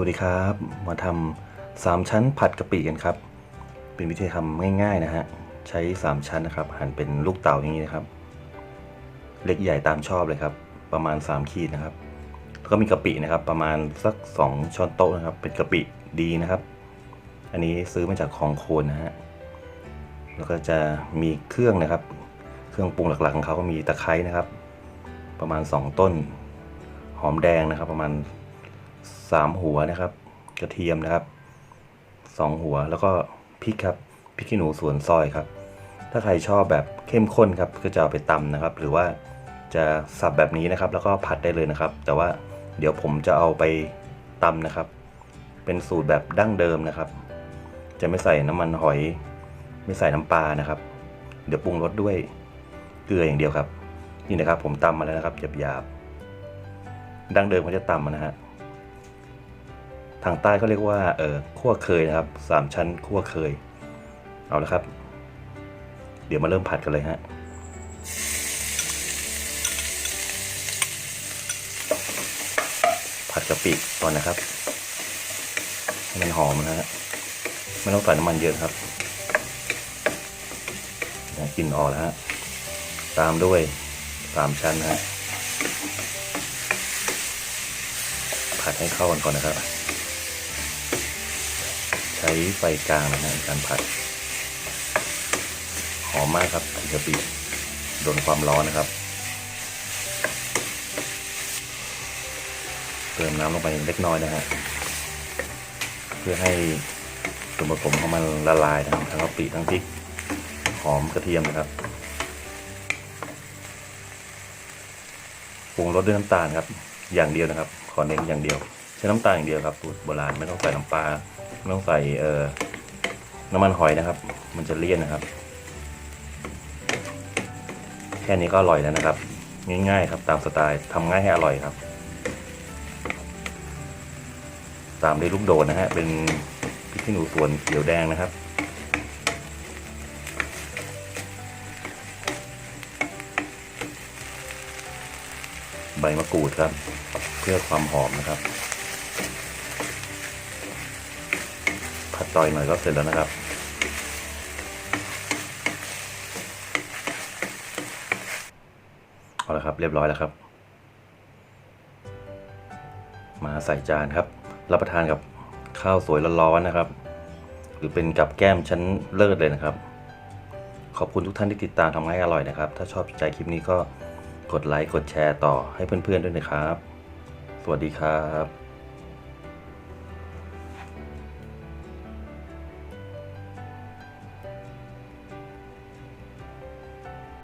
วัสดีครับ มาทำสามชั้นผัดกะปิกันครับ เป็นวิธีทำง่ายๆนะฮะ ใช้3ชั้นนะครับ หั่นเป็นลูกเต๋าอย่างนี้นะครับ เล็กใหญ่ตามชอบเลยครับ ประมาณ3ขีดนะครับ แล้วก็มีกะปินะครับ ประมาณสัก2ช้อนโต๊ะนะครับ เป็นกะปิดีนะครับ อันนี้ซื้อมาจากของโคนนะฮะ แล้วก็จะมีเครื่องนะครับ เครื่องปรุงหลักๆของเขาก็มีตะไคร้นะครับ ประมาณ2ต้น หอมแดงนะครับ ประมาณ 3หัวนะครับ กระเทียมนะครับ2หัวแล้วก็พริกครับพริกขี้หนูสวนซอยครับ ถ้าใครชอบแบบเข้มข้นครับก็จะเอาไปตำนะครับ หรือว่าจะสับแบบนี้นะครับ แล้วก็ผัดได้เลยนะครับ แต่ว่าเดี๋ยวผมจะเอาไปตำนะครับ เป็นสูตรแบบดั้งเดิมนะครับ จะไม่ใส่น้ำมันหอย ไม่ใส่น้ำปลานะครับ เดี๋ยวปรุงรสด้วยเกลืออย่างเดียวครับ นี่นะครับผมตำมาแล้วนะครับหยาบๆดั้งเดิมเขาจะตำมานะฮะ ทางใต้เขาเรียกว่าเออคั่วเคยนะครับสามชั้นคั่วเคย เอาละครับ เดี๋ยวมาเริ่มผัดกันเลยฮะผัดกะปิก่อนนะครับให้มันหอมนะฮะไม่ต้องใส่น้ำมันเยอะครับกลินออกแล้วฮะตามด้วยสามชั้นนะฮะผัดให้เข้ากันก่อนนะครับ ช้ไฟกลางนะฮะในการผัด หอมมากครับกะปิโดนความร้อนนะครับ เติมน้ำลงไปเล็กน้อยนะฮะ เพื่อให้ส่วนผสมของมันละลายนะครับทั้งกะปิทั้งพริก หอมกระเทียมนะครับปรุงรสด้วยน้ำตาลครับ อย่างเดียวนะครับ ขอเน้นอย่างเดียว ใช้น้ำตาลอย่างเดียวครับสูตรโบราณไม่ต้องใส่น้ำปลาไม่ต้องใส่เอ่อน้ำมันหอยนะครับ มันจะเลี่ยนนะครับ แค่นี้ก็อร่อยแล้วนะครับ ง่ายๆครับตามสไตล์ทำง่ายให้อร่อยครับ ตามด้วยลูกโดดนะฮะเป็นพริกขี้หนูสวนเขียวแดงนะครับใบมะกรูดครับ เพื่อความหอมนะครับ ผัดต่อยหน่อยก็เสร็จแล้วนะครับเอาละครับเรียบร้อยแล้วครับ มาใส่จานครับ รับประทานกับข้าวสวยร้อนๆนะครับ หรือเป็นกับแก้มชั้นเลิศเลยนะครับ ขอบคุณทุกท่านที่ติดตามทำให้อร่อยนะครับ ถ้าชอบใจคลิปนี้ก็กดไลค์กดแชร์ต่อให้เพื่อนๆด้วยนะครับ สวัสดีครับ